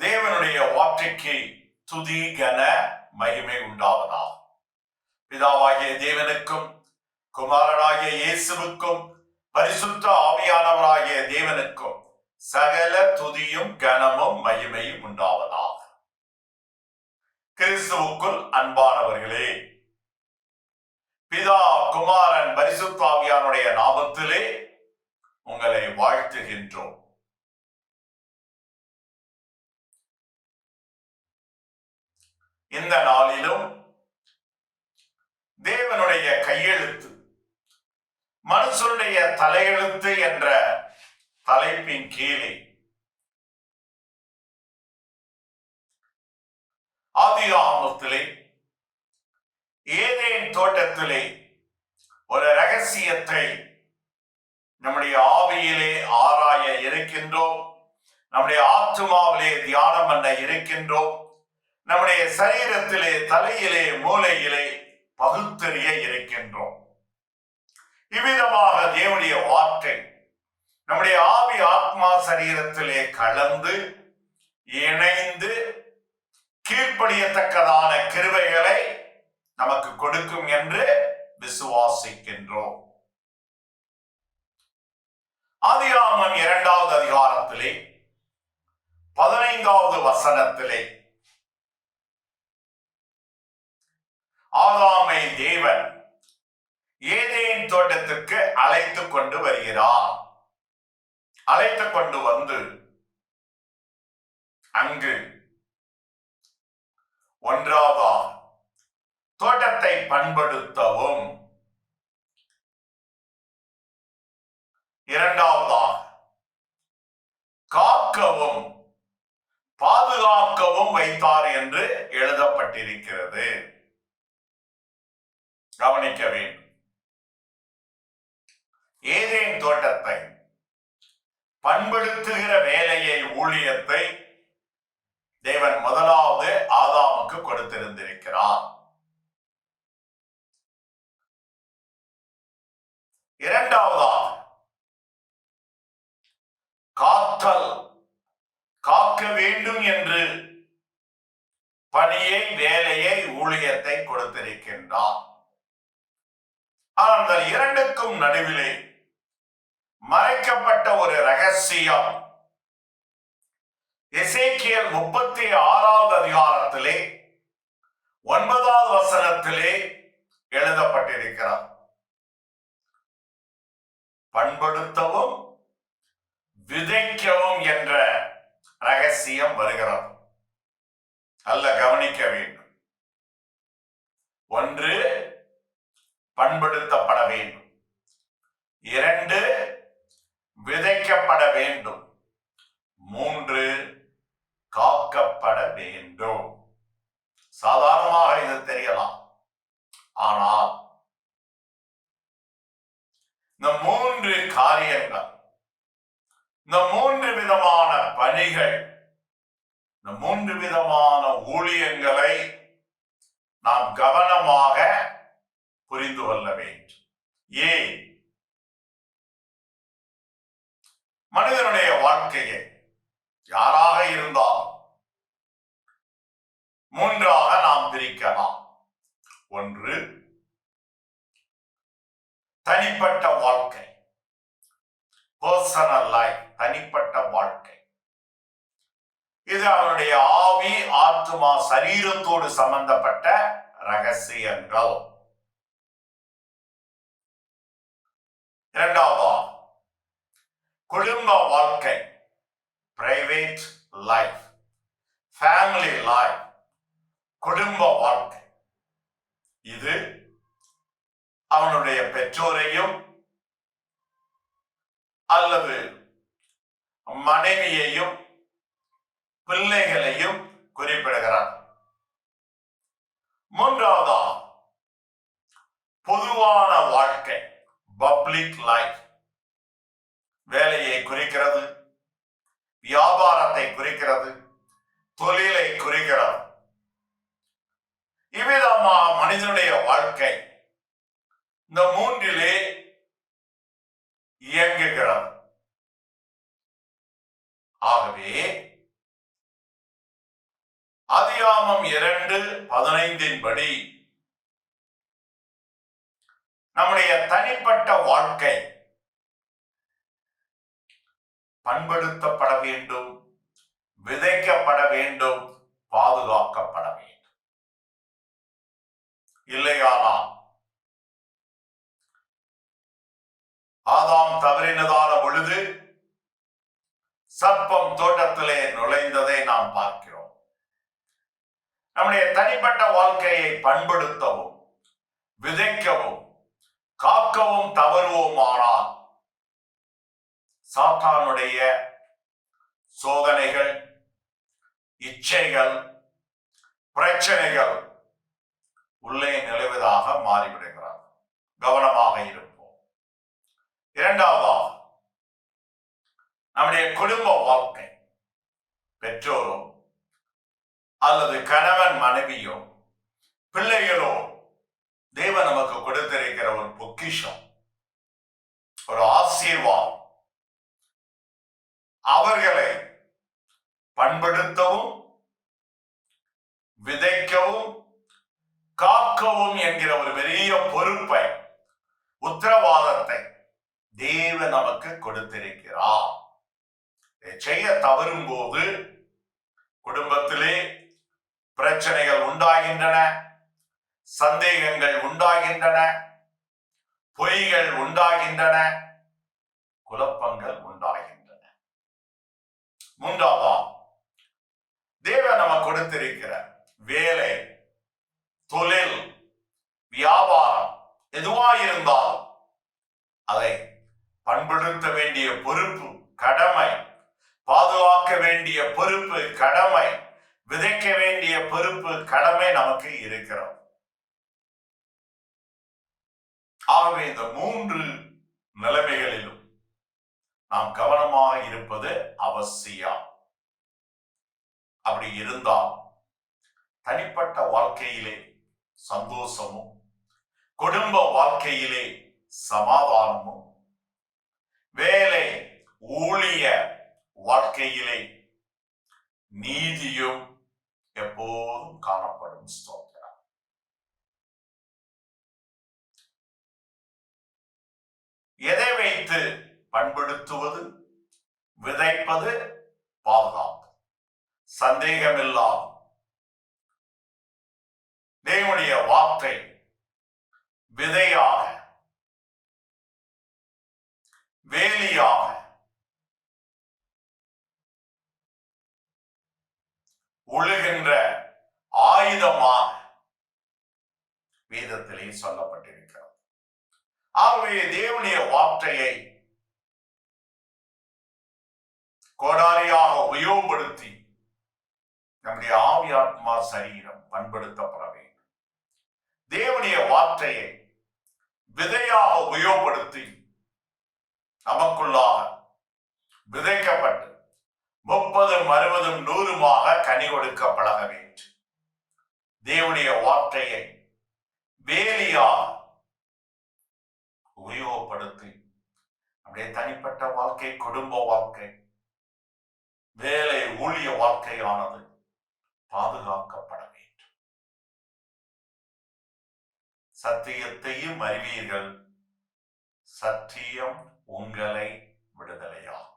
தேவனுடைய வார்த்தைக்கு துதி கன மகிமை உண்டாவதா பிதாவாகிய தேவனுக்கும் குமாரனாகிய இயேசுவுக்கும் பரிசுத்த ஆவியானவராகிய தேவனுக்கும் சகல துதியும் கனமும் மகிமையும் உண்டாவதாக கிறிஸ்துவுக்குள் அன்பானவர்களே பிதா குமாரன் பரிசுத்தாவியானுடைய நாமத்திலே உங்களை வாழ்த்துகின்றோம். இந்த நாளிலும் தேவனுடைய கையெழுத்து மனுஷனுடைய தலையெழுத்து என்ற தலைப்பின் கீழே ஆதிகாமத்திலே ஏதேன் தோட்டத்திலே ஒரு ரகசியத்தை நம்முடைய ஆவியிலே ஆராய இருக்கின்றோம். நம்முடைய ஆத்துமாவிலே தியானம் பண்ண இருக்கின்றோம். நம்முடைய சரீரத்திலே தலையிலே மூளையிலே பகுத்தறிய இருக்கின்றோம். இவ்விதமாக தேவனுடைய வார்த்தை நம்முடைய ஆவி ஆத்மா சரீரத்திலே கலந்து இணைந்து கீழ்ப்படியத்தக்கதான கிருவைகளை நமக்கு கொடுக்கும் என்று விசுவாசிக்கின்றோம். ஆதியாமன் இரண்டாவது அதிகாரத்திலே பதினைந்தாவது வசனத்திலே ஆதாமை தேவன் ஏதேன் தோட்டத்திற்கு அழைத்து கொண்டு வருகிறார். அழைத்து கொண்டு வந்து அங்கு ஒன்றாவதாக தோட்டத்தை பண்படுத்தவும். இரண்டாவதாக காக்கவும் பாதுகாக்கவும் வைத்தார் என்று எழுதப்பட்டிருக்கிறது. கவனிக்க வேண்டும். ஏதேன் தோட்டத்தை பண்படுத்துகிற வேலையை ஊழியத்தை தேவன் முதலாவது ஆதாமுக்கு கொடுத்திருந்திருக்கிறார். இரண்டாவதாக காத்தல் காக்க வேண்டும் என்று பணியை வேலையை ஊழியத்தை கொடுத்திருக்கின்றார். ஆனால் அந்த இரண்டுக்கும் நடுவிலே மறைக்கப்பட்ட ஒரு ரகசியம். எசேக்கியல் முப்பத்தி ஆறாவது அதிகாரத்திலே ஒன்பதாவது வசனத்திலே எழுதப்பட்டிருக்கிறார். பண்படுத்தவும் விதைக்கவும் என்ற ரகசியம் வருகிறது. அல்ல கவனிக்க வேண்டும். ஒன்று பண்படுத்தப்பட வேண்டும். இரண்டு விதைக்கப்பட வேண்டும். மூன்று காக்கப்பட வேண்டும். சாதாரணமாக இது தெரியலாம். ஆனால் இந்த மூன்று காரியங்கள் இந்த மூன்று விதமான பணிகள் இந்த மூன்று விதமான ஊழியங்களை நாம் கவனமாக புரிந்து கொள்ள வேண்டும். ஏன்? மனிதனுடைய வாழ்க்கையை யாராக இருந்தாலும் மூன்றாக நாம் பிரிக்கலாம். ஒன்று தனிப்பட்ட வாழ்க்கை. பர்சனல் லைஃப் தனிப்பட்ட வாழ்க்கை. இது அவனுடைய ஆவி ஆத்மா சரீரத்தோடு சம்பந்தப்பட்ட ரகசியங்கள். இரண்டாவதா குடும்ப வாழ்க்கை. பிரைவேட் லைஃப் ஃபேமிலி லைஃப் குடும்ப வாழ்க்கை. இது அவனுடைய பெற்றோரையும் அல்லது மனைவியையும் பிள்ளைகளையும் குறிப்பிடுகிறார். மூன்றாவதா பொதுவான வாழ்க்கை. Public life. வேலையை குறிக்கிறது வியாபாரத்தை குறிக்கிறது தொழிலை குறிக்கிறது. இவ்விதமா மனிதனுடைய வாழ்க்கை இந்த மூன்றிலே இயங்குகிறது. ஆகவே அதிகாமம் இரண்டு பதினைந்தின் படி நம்முடைய தனிப்பட்ட வாழ்க்கை பண்படுத்தப்பட வேண்டும் விதைக்கப்பட வேண்டும் பாதுகாக்கப்பட வேண்டும். இல்லையானா ஆதாம் தவறினதான பொழுது சர்ப்பம் தோட்டத்திலே நுழைந்ததை நாம் பார்க்கிறோம். நம்முடைய தனிப்பட்ட வாழ்க்கையை பண்படுத்தவும் விதைக்கவும் காக்கவும் தவறுவோமானால். சாத்தானுடைய சோதனைகள் இச்சைகள் பிரச்சனைகள் உள்ளே நிலவுவதாக மாறிவிடுகிறார். கவனமாக இருப்போம். இரண்டாவதாக நம்முடைய குடும்ப வாழ்க்கை பெற்றோரோ அல்லது கணவன் மனைவியோ பிள்ளைகளோ தேவன் நமக்கு கொடுத்திருக்கிற ஒரு பொக்கிஷம் ஒரு ஆசீர்வாதம். அவர்களை பண்படுத்தவும் விதைக்கவும் காக்கவும் என்கிற ஒரு பெரிய பொறுப்பை உத்தரவாதத்தை தேவன் நமக்கு கொடுத்திருக்கிறார். இதை செய்ய தவறும் போது குடும்பத்திலே பிரச்சனைகள் உண்டாகின்றன. சந்தேகங்கள் உண்டாகின்றன. பொய்கள் உண்டாகின்றன. குழப்பங்கள் உண்டாகின்றன. மூன்றாவதா? தேவன் நமக்கு கொடுத்திருக்கிற வேலை தொழில் வியாபாரம் எதுவாயிருந்தாலும் அதை பண்படுத்த வேண்டிய பொறுப்பு கடமை பாதுகாக்க வேண்டிய பொறுப்பு கடமை விதைக்க வேண்டிய பொறுப்பு கடமை நமக்கு இருக்கிறோம் ஆகவே இந்த மூன்று நிலைமைகளிலும் நாம் கவனமாக இருப்பது அவசியம். அப்படி இருந்தால் தனிப்பட்ட வாழ்க்கையிலே சந்தோஷமும் குடும்ப வாழ்க்கையிலே சமாதானமும் வேலை ஊழிய வாழ்க்கையிலே நீதியும் எப்போதும் காணப்படும் ஸ்தோத்திரம். விதைத்து பண்படுத்துவது விதைப்பது பாதுகாப்பு. சந்தேகமில்லாம் தேவனுடைய வார்த்தை விதையாக வேலியாக ஒழுகின்ற ஆயுதமாக வேதத்திலே சொல்லப்படும் ஆகவே தேவனுடைய வார்த்தையை கோடாரியாக உபயோகப்படுத்தி நம்முடைய ஆவி ஆத்மா சரீரம் பண்படுத்தப்பட வேண்டும். தேவனுடைய வார்த்தையை விதையாக உபயோகப்படுத்தி நமக்குள்ளாக விதைக்கப்பட்டு முப்பதும் அறுபதும் நூறுமாக கனி கொடுக்க பழக வேண்டும். தேவனுடைய வார்த்தையை வேலியாக உபயோகப்படுத்தி. அப்படியே தனிப்பட்ட வாழ்க்கை குடும்ப வாழ்க்கை வேலை ஊழிய வாழ்க்கையானது பாதுகாக்கப்பட வேண்டும். சத்தியத்தையும் அறிவீர்கள். சத்தியம் உங்களை விடுதலையாகும்